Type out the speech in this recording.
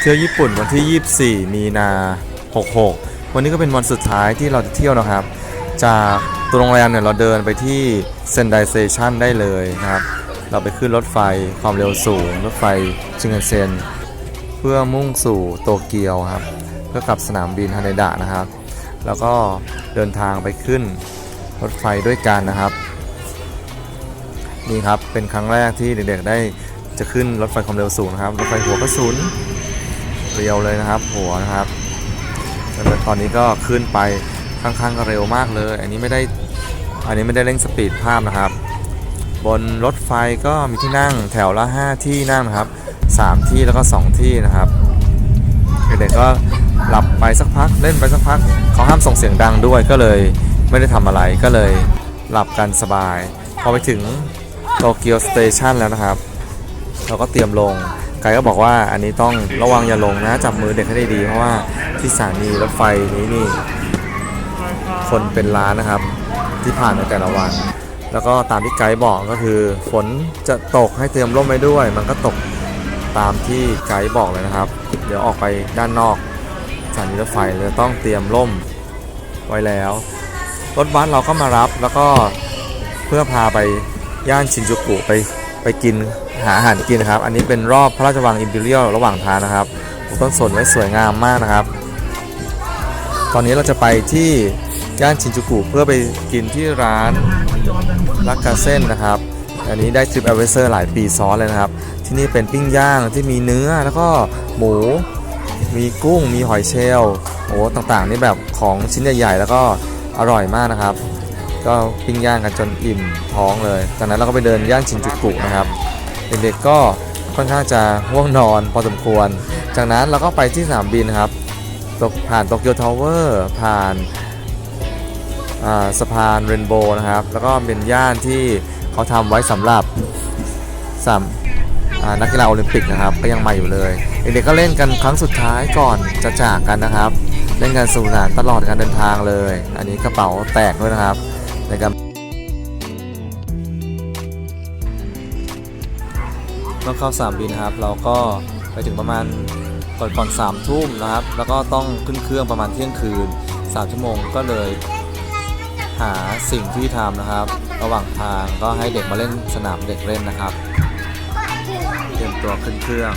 เที่ยวญี่ปุ่นวันที่ 24 มีนา 66 วันนี้ก็เป็นวันสุดท้ายที่เราจะเที่ยวนะครับ จากตัวโรงแรมเนี่ยเราเดินไปที่เซนไดเซชันได้เลยนะครับ เราไปขึ้นรถไฟความเร็วสูง รถไฟชิงคันเซ็น เพื่อมุ่งสู่โตเกียวครับ เพื่อกลับสนามบินฮาเนดะนะครับ แล้วก็เดินทางไปขึ้นรถไฟด้วยกันนะครับ นี่ครับเป็นครั้งแรกที่เด็กๆได้จะขึ้นรถไฟความเร็วสูงนะครับ รถไฟหัวกระสุน เรียวเลยนะครับ หัวนะครับแล้วตอนนี้ก็ขึ้นไปค่อนข้างเร็วมากเลย อันนี้ไม่ได้อันนี้ไม่ได้เร่งสปีดภาพนะครับ บนรถไฟก็มีที่นั่งแถวละ 5 ที่นั่งนะครับ 3 ที่แล้วก็ 2 ที่นะครับเด็กๆก็หลับไปสักพักเล่นไปสักพักเขาห้ามส่งเสียงดังด้วยก็เลยไม่ได้ทำอะไรก็เลยหลับกันสบาย พอไปถึงโตเกียวสเตชันแล้วนะครับ เราก็เตรียมลง ไกด์ก็บอกว่าอันนี้ต้องระวังอย่าลงนะจับมือเด็กให้ได้ดีเพราะว่าที่สถานีรถไฟนี้นี่ คนเป็นล้านนะครับ ที่ผ่านในแต่ละวัน แล้วก็ตามที่ไกด์บอกก็คือ ฝนจะตกให้เตรียมร่มไว้ด้วย มันก็ตกตามที่ไกด์บอกเลยนะครับ เดี๋ยวออกไปด้านนอกสถานีรถไฟเราจะต้องเตรียมร่มไว้แล้ว รถบัสเราก็มารับแล้วก็เพื่อพาไปย่านชินจูกุไป ไปกินหาอาหารกินนะครับ อันนี้เป็นรอบพระราชวังอิมพีเรียลระหว่างทางนะครับต้นสนไว้สวยงามมากนะครับ ตอนนี้เราจะไปที่ย่านชินจูกุเพื่อไปกินที่ร้านรักกาเส้นนะครับ อันนี้ได้ทริป a อเวอเซอร์หลายปีซ้อนเลยนะครับ ที่นี่เป็นปิ้งย่างที่มีเนื้อแล้วก็หมู มีกุ้ง มีหอยเชลล์โอ้ต่างๆ นี่แบบของชิ้นใหญ่ๆ แล้วก็อร่อยมากนะครับ ก็ปิ้งย่างกันจนอิ่มท้องเลย จากนั้นเราก็ไปเดินย่านชินจูกุนะครับ เด็กๆก็ค่อนข้างจะง่วงนอนพอสมควร จากนั้นเราก็ไปที่สนามบินครับตกผ่านโตเกียวทาวเวอร์ผ่านสะพานเรนโบว์นะครับ แล้วก็เป็นย่านที่เขาทำไว้สำหรับสามนักกีฬาโอลิมปิกนะครับ ก็ยังมาอยู่เลย เด็กๆก็เล่นกันครั้งสุดท้ายก่อนจะจากกันนะครับ เล่นกันสนุกสนานตลอดการเดินทางเลย อันนี้กระเป๋าแตกด้วยนะครับ นการเมื่อเข้าสนามบินนะครับ เราก็ไปถึงประมาณก่อนก่อนสามทุ่มนะครับ แล้วก็ต้องขึ้นเครื่องประมาณเที่ยงคืนสามชั่วโมงก็เลยหาสิ่งที่ทำนะครับ ระหว่างทางก็ให้เด็กมาเล่นสนามเด็กเล่นนะครับ เตรียมตัวขึ้นเครื่อง